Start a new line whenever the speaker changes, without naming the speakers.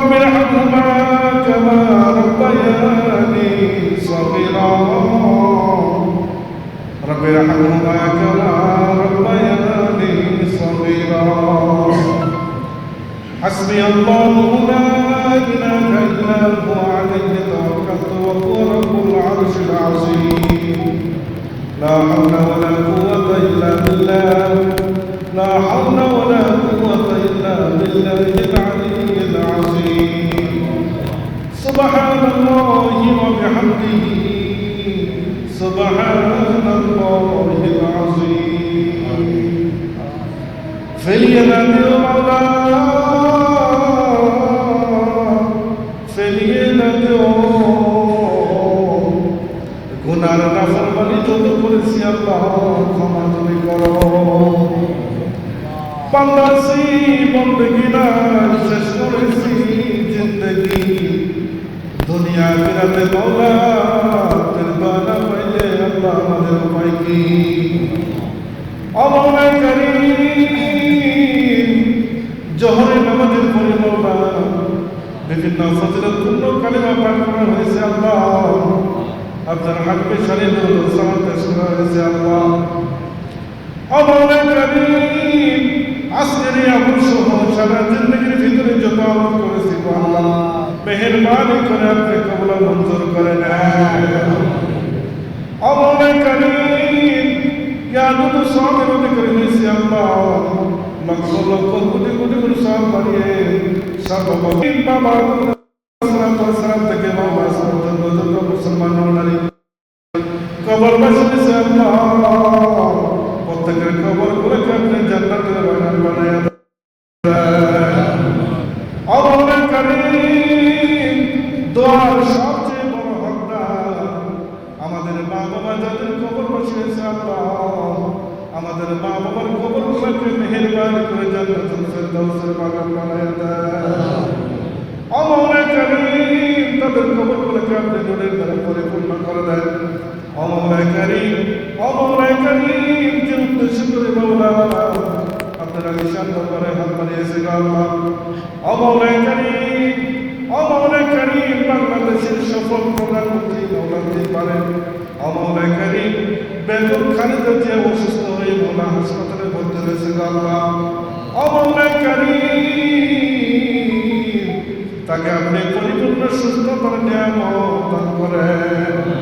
رب ارحمهما كما ربياني صغيرا. رب ارحمهما كما ربياني صغيرا. حسبي الله لا إله إلا هو عليه توكلت وهو رب العرش العظيم. لا حول ولا قوة إلا بالله. سبحان الله العظيم في يد المولى في يد গুনার নাফরমানি যত করেছি আল্লাহ ক্ষমা তুমি করো বাংলাদেশি বন্দগি না শেষ করেছি জিন্দগি দুনিয়া বিরাতে মৌলা মেহেরবানি করে আপনি কবলা মঞ্জুর করে নেন অমৌলাই করিম জ্ঞানত সবের অধিকারী হয়েছে আল্লাহ। লক্ষ লক্ষ কোটি কোটি কোটি সব বাড়িয়ে সর্বভৌম বাবা। সালাম থেকে বাবা পর্যন্ত যত মুসলমান নারী। কবর বাসিয়েছে আল্লাহ। প্রত্যেকের কবর করে আপনি জান্নাতের আমাদের মা বাবা যাদের কবর বসিয়েছে আল্লাহ। আমাদের মা বাবার কবর গুলোকে মেহেরবানি করে জান্নাতুল ফেরদাউসের বাগান বানায় দেয়। অমৌলাই করিম তাদের কবর গুলোকে আপনি নূরের দ্বারা পরিপূর্ণ করে দেন অমৌলাই করিম অমৌলাই করিম যে উদ্দেশ্য করে মাওলা আপনারা নিশান করে হাত বানিয়েছে গো আল্লাহ। অমৌলাই করিম অমৌলাই করিম বাংলাদেশের সফল প্রধানমন্ত্রী মৌলানা পারেন অমৌলাই করিম বেতন খালিদা যে অসুস্থ হয়ে ভোলা হাসপাতালে ভর্তি হয়েছে গো আল্লাহ। অমৌলাই করিম তাকে আপনি পরিপূর্ণ সুস্থ করে নেওয়া করেন।